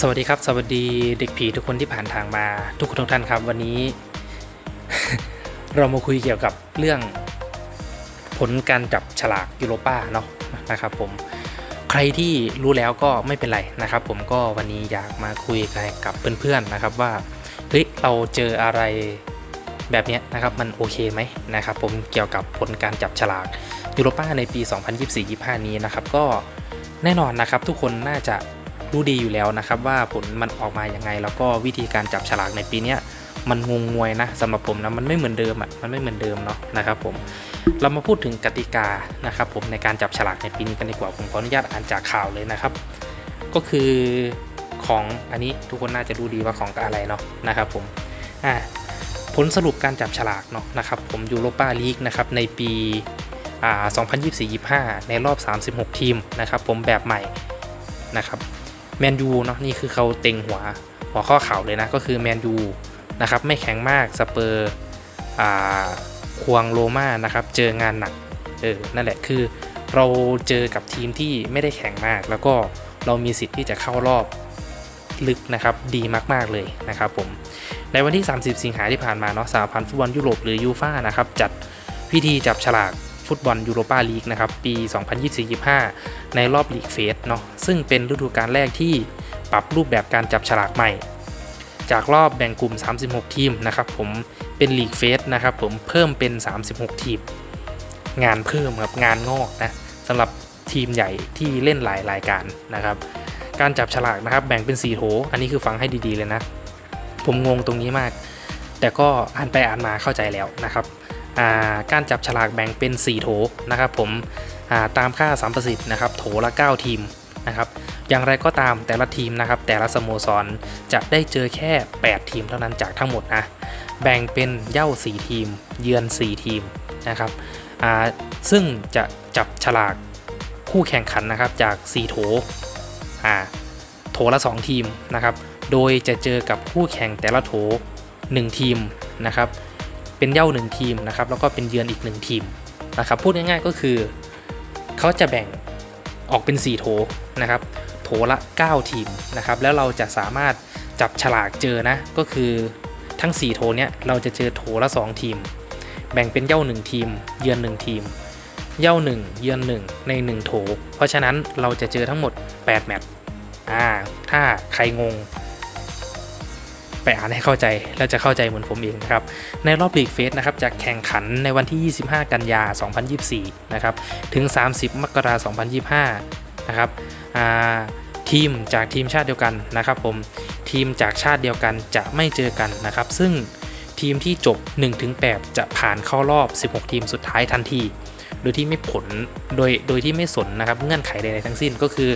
สวัสดีครับ สวัสดีเด็กผีทุกคนที่ผ่านทางมาทุกคนทุกท่านครับ วันนี้ เรามาคุยเกี่ยวกับเรื่อง ผลการจับฉลากยูโรป้าเนาะนะครับ ผมใครที่รู้แล้วก็ไม่เป็นไรนะครับ ผมก็วันนี้อยากมาคุยกับเพื่อนๆนะครับว่าเฮ้ยเราเจออะไรแบบนี้นะครับมันโอเคไหมนะครับ ผมเกี่ยวกับผลการจับฉลากยูโรป้าในปี 2024-25 นี้นะครับ ก็แน่นอนนะครับทุกคนน่าจะ รู้ดีอยู่แล้วนะครับ ว่าผลมันออกมายังไง แล้วก็วิธีการจับฉลากในปีนี้มันงงงวยนะสำหรับผมนะมันไม่เหมือนเดิมอะมันไม่เหมือนเดิมเนาะนะครับผมเรามาพูดถึงกติกานะครับผมในการจับฉลากในปีนี้กันดีกว่าผมขออนุญาตอ่านจากข่าวเลยนะครับ ก็คือของอันนี้ทุกคนน่าจะรู้ดีว่าของอะไรเนาะนะครับผมอ่าผลสรุปการจับฉลากเนาะนะครับผมยูโรปาลีกนะครับในปีอ่า2024-25 ในรอบ 36 ทีมนะครับผมแบบใหม่นะครับ แมนยูเนาะนี่คือเขาเต็งหัวหัวข้อเข่าเลยนะก็คือแมนยูนะครับไม่แข็งมากสเปอร์อ่าควงโรม่านะครับเจองานหนักเออนั่นแหละคือเราเจอกับทีมที่ไม่ได้แข็งมาก แล้วก็เรามีสิทธิ์ที่จะเข้ารอบลึกนะครับดีมากๆเลยนะครับผมในวันที่ 30 สิงหาที่ผ่านมาเนาะสหพันธ์ฟุตบอลยุโรปหรือยูฟ่านะครับจัดพิธีจับฉลาก ฟุตบอลยูโรปาลีกนะครับปี 2024-25 ในรอบลีกเฟสเนาะซึ่งเป็นฤดูกาลแรกที่ปรับรูปแบบการจับฉลากใหม่ จากรอบแบ่งกลุ่ม 36 ทีมนะครับผมเป็นลีกเฟสนะครับผมเพิ่มเป็น 36 ทีม งานเพิ่มครับงานงอกนะสำหรับทีมใหญ่ที่เล่นหลายรายการนะครับการจับฉลากนะครับแบ่งเป็น 4 โถ อันนี้คือฟังให้ดีๆเลยนะ ผมงงตรงนี้มาก แต่ก็อ่านไปอ่านมาเข้าใจแล้วนะครับ การจับฉลากแบ่งเป็น 4 โถนะครับผมาตามค่าสัมประสิทธิ์นะครับโถละ 9 ทีมนะครับอย่างไรก็ตามแต่ละทีมนะครับแต่ละสโมสรจะได้เจอแค่ 8 ทีมเท่านั้นจากทั้งหมดนะแบ่งเป็นเย่า 4 ทีม เยือน 4 ทีมนะครับซึ่งจะจับฉลากคู่แข่งขันนะครับจาก 4 โถโถละ 2 ทีมนะครับโดยจะเจอกับคู่แข่งแต่ละโถ 1 ทีมนะครับ เป็นเย่า1ทีมนะครับแล้วก็เป็นเยือนอีก1ทีมนะครับพูดง่ายๆก็คือเขาจะแบ่งออกเป็น 4 โถนะครับโถละ 9 ทีมนะครับแล้วเราจะสามารถจับฉลากเจอนะก็คือทั้ง 4 โถเนี้ยเราจะเจอโถละ 2 ทีม แบ่งเป็นเย่า 1 ทีม เยือน 1 ทีม เย่า 1 เยือน 1 ใน 1 โถ เพราะฉะนั้นเราจะเจอทั้งหมด 8 แมตช์อ่าถ้าใครงง ไปอ่านให้เข้าใจ แล้วจะเข้าใจเหมือนผมเองนะครับ ในรอบลีกเฟสนะครับจะแข่งขันในวันที่ 25 กันยา 2024 นะครับ ถึง 30 มกราคม 2025 นะครับทีมจากทีมชาติเดียวกันนะครับผม ทีมจากชาติเดียวกันจะไม่เจอกันนะครับ ซึ่งทีมที่จบ 1-8 จะผ่านเข้ารอบ 16 ทีมสุดท้ายทันทีโดยที่ไม่ผลโดยโดยที่ไม่สนนะครับเงื่อนไขใดๆทั้งสิ้นก็คือ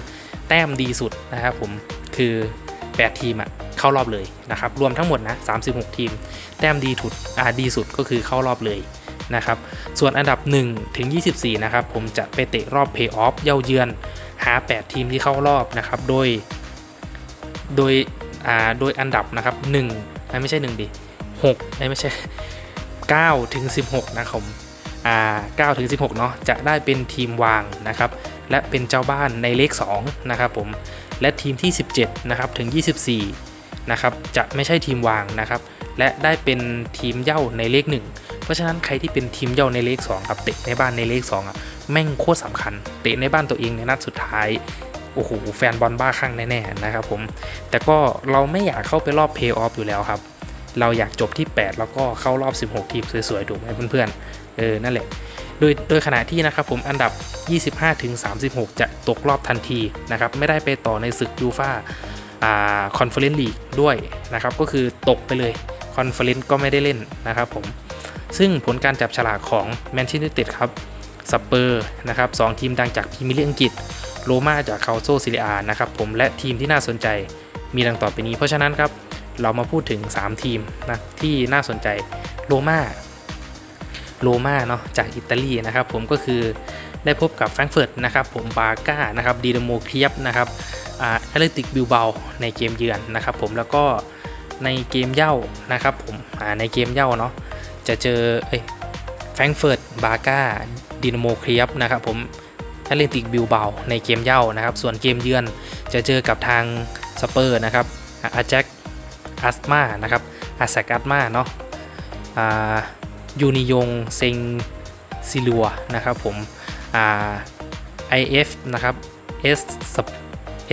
แต้มดีสุดนะครับผมคือ 8 ทีมอะ เข้ารอบเลยนะครับรวมทั้งหมดนะ36 ทีม แต้มดีถุดอ่าดีสุดก็คือเข้ารอบเลยนะครับส่วนอันดับ 1 ถึง 24 นะครับ ผมจะไปเตะรอบเพย์ออฟเย่าเยือนหา 8 ทีมที่เข้ารอบนะครับ โดย โดยอ่าโดยอันดับนะครับ1ไม่ใช่ 1 ดิ 6 ไม่ใช่ 9 ถึง 16 นะครับผมอ่า9ถึง 16 เนาะจะได้เป็นทีมวางนะครับ และเป็นเจ้าบ้านในเลข 2 นะครับผม และทีมที่ 17 นะครับ ถึง 24 นะครับจะไม่ใช่ทีมวางนะครับและได้เป็นทีมเย่าในเลข 1 เพราะฉะนั้นใครที่เป็นทีมเย่าในเลข2ครับเตะในบ้านในเลข2อะแม่งโคตรสำคัญ เตะในบ้านตัวเองในนัดสุดท้ายโอ้โหแฟนบอลบ้าคลั่งแน่ๆนะครับผมแต่ก็เราไม่อยากเข้าไปรอบเพย์ออฟอยู่แล้วครับ เราอยากจบที่ 8 แล้วก็เข้ารอบ 16 ทีมสวยๆถูกไหมเพื่อนๆเออนั่นแหละโดยโดยขณะที่นะครับผมอันดับ 25ถึง36 จะตกรอบทันทีนะครับไม่ได้ไปต่อในศึกยูฟ่า คอนเฟอเรนซ์ลีกด้วยนะครับ ก็คือตกไปเลยคอนเฟอเรนซ์ก็ไม่ได้เล่นนะครับผม ซึ่งผลการจับฉลากของแมนเชสเตอร์ยูไนเต็ดครับสเปอร์นะครับสองทีมดังจากพรีเมียร์ลีกอังกฤษ โรม่าจากคาโซซิเลียนะครับผมและทีมที่น่าสนใจมีดังต่อไปนี้ เพราะฉะนั้นครับเรามาพูดถึง 3 ทีมนะที่น่าสนใจโรม่าโรม่าเนาะจากอิตาลีนะครับผมก็คือ ได้พบกับแฟรงก์เฟิร์ตนะครับผมบาก้านะครับดีนาโมเคียบนะครับแอตเลติกบิลเบาในเกมเยือนนะครับผมแล้วก็ในเกมเย่านะครับผมในเกมเย่าเนาะจะเจอแฟรงเฟิร์ตบาก้าดีนโมเคียบนะครับผมแอตเลติกบิลเบาในเกมเย่านะครับส่วนเกมเยือนจะเจอกับทางสเปอร์นะครับอาแจ็คอัสมานะครับอาแซกอัสมาเนาะยูนิยงเซงซิลัวนะครับผม IF นะครับ S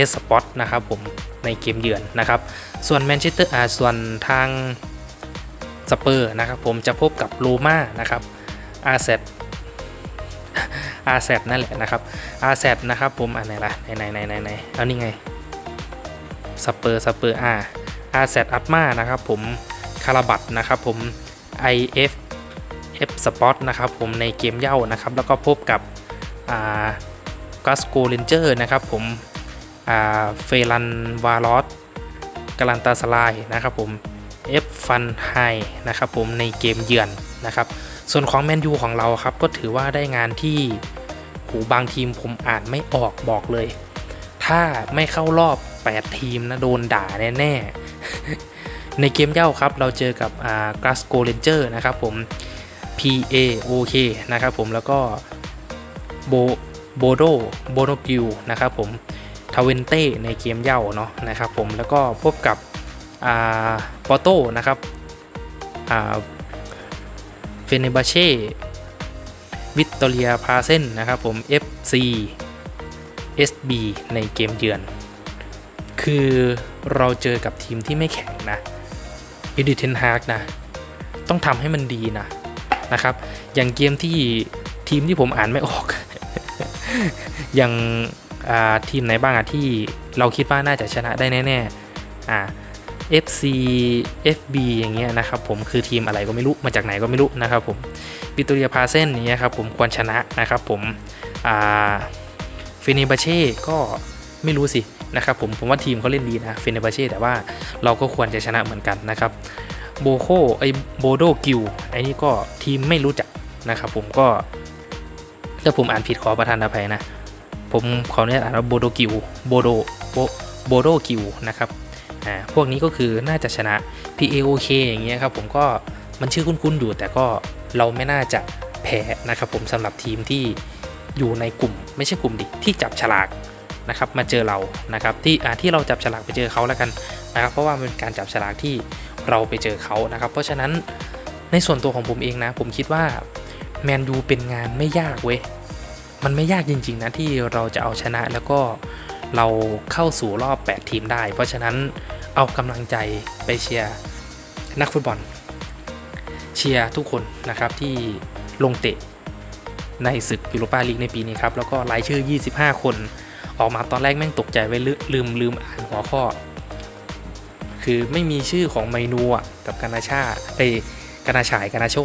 S Spot นะครับผมในเกมเยือนนะครับ ส่วนแมนเชสเตอร์อาส่วนทางสเปอร์นะครับผมจะพบกับโรม่านะครับอาเซตอาแซนั่นแหละนะครับอาแซนะครับผมอันไหนล่ะไหนไหนไหนไหนไหนเอานี่ไงสเปอร์สเปอร์อาอาแซอัตมานะครับผมคาราบัตนะครับผม IF F Spot นะครับผมในเกมเย่านะครับแล้วก็พบกับ กัสโกเรนเจอร์นะครับผมเฟรันวาลอสกาลันตาสลายนะครับผม F ฟันไฮนะครับผมในเกมเยือนนะครับ ส่วนของแมนยูของเราครับก็ถือว่าได้งานที่หูบางทีมผมอ่านไม่ออกบอกเลย ถ้าไม่เข้ารอบ 8 ทีมนะโดนด่าแน่ๆ ในเกมเย่าครับเราเจอกับกราสโกเรนเจอร์นะครับผม P A O K นะครับผมแล้วก็ โบโบโดโบโนกิวนะครับผมทาเวนเต้ในเกมเย่าเนาะนะครับผมแล้วก็พบกับปอโต้นะครับเฟเนบาเช่วิตตอเรียพาเซนนะครับผม FC SB ในเกมเยือน คือเราเจอกับทีมที่ไม่แข็งนะอีดิเทนฮาร์กนะ ต้องทำให้มันดีนะนะครับ อย่างเกมที่ทีมที่ผมอ่านไม่ออก อย่างาทีมไหนบ้างอะที่เราคิดว่าน่าจะชนะได้แน่ๆอ่า FC FB อย่างเงี้ยนะครับผมคือทีมอะไรก็ไม่รู้มาจากไหนก็ไม่รู้นะครับผมปิโตเรียพาเซนอย่างเงี้ยครับผมควรชนะนะครับผมอ่าเฟเนบาเช่ก็ไม่รู้สินะครับผมผมว่าทีมเขาเล่นดีนะเฟเนบาเช่แต่ว่าเราก็ควรจะชนะเหมือนกันนะครับโบโคไอโบโดกิวไอนี่ก็ทีมไม่รู้จักนะครับผมก็ ถ้าผมอ่านผิดขอประทานอภัยนะ ผมขออนุญาตอ่านว่าโบโดกิวโบโดโบโบโดกิวนะครับอ่าพวกนี้ก็คือน่าจะชนะ PAOK อย่างเงี้ยครับผมก็มันชื่อคุ้นๆอยู่ แต่ก็เราไม่น่าจะแพ้นะครับผมสำหรับทีมที่อยู่ในกลุ่มไม่ใช่กลุ่มดิที่จับฉลากนะครับมาเจอเรานะครับที่อ่าที่เราจับฉลากไปเจอเขาแล้วกันนะครับ เพราะว่ามันเป็นการจับฉลากที่เราไปเจอเขานะครับ เพราะฉะนั้นในส่วนตัวของผมเองนะ ผมคิดว่า แมนยูเป็นงานไม่ยากเว้ย มันไม่ยากจริง ๆ นะ ที่เราจะเอาชนะแล้วก็เราเข้าสู่รอบ 8 ทีมได้ เพราะฉะนั้นเอากำลังใจไปเชียร์นักฟุตบอล เชียร์ทุกคนนะครับที่ลงเตะในศึกยูโรปาลีกในปีนี้ครับ แล้วก็รายชื่อ 25 คน ออกมาตอนแรกแม่งตกใจไว้ลืมลืมอ่านหัวข้อ คือไม่มีชื่อของไมนูอะกับกานาชาเอ้กานาชายกานาโช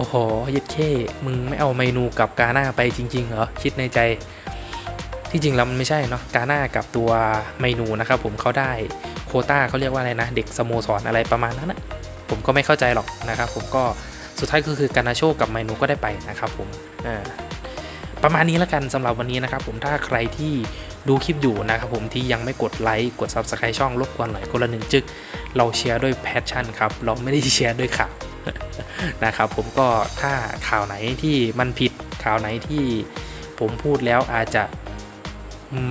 โอ้โหยัดเข้มึงไม่เอาเมนูกับกาหน้าไปจริง ๆ เหรอ คิดในใจ ที่จริงแล้วมันไม่ใช่เนาะกาหน้ากับตัวเมนูนะครับผมเขาได้โคต้าเขาเรียกว่าอะไรนะ เด็กสโมสรอะไรประมาณนั้นนะผมก็ไม่เข้าใจหรอกนะครับผมก็สุดท้ายก็คือกานาโชกับเมนูก็ได้ไปนะครับผมอ่าประมาณนี้แล้วกันสำหรับวันนี้นะครับผมถ้าใครที่ดูคลิปอยู่นะครับผมที่ยังไม่กดไลค์กด Subscribe ช่องรบกวนหน่อยคนละหนึ่งจึก เราเชียร์ด้วยแพชชั่นครับ เราไม่ได้เชียร์ด้วยข่าว นะครับผมก็ถ้าข่าวไหนที่มันผิดข่าวไหนที่ผมพูดแล้วอาจจะ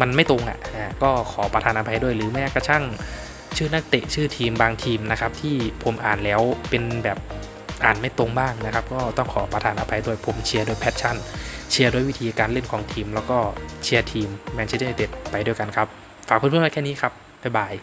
มันไม่ตรงอะก็ขอประทานอภัยด้วยหรือแม้กระทั่งชื่อนักเตะชื่อทีมบางทีมนะครับที่ผมอ่านแล้วเป็นแบบอ่านไม่ตรงบ้างนะครับ ก็ต้องขอประทานอภัยด้วยผมเชียร์ด้วยแพชชั่น เชียร์ด้วยวิธีการเล่นของทีม แล้วก็เชียร์ทีมแมนเชสเตอร์ยูไนเต็ดไปด้วยกันครับ ฝากเพื่อนๆไว้แค่นี้ครับ บ๊ายบาย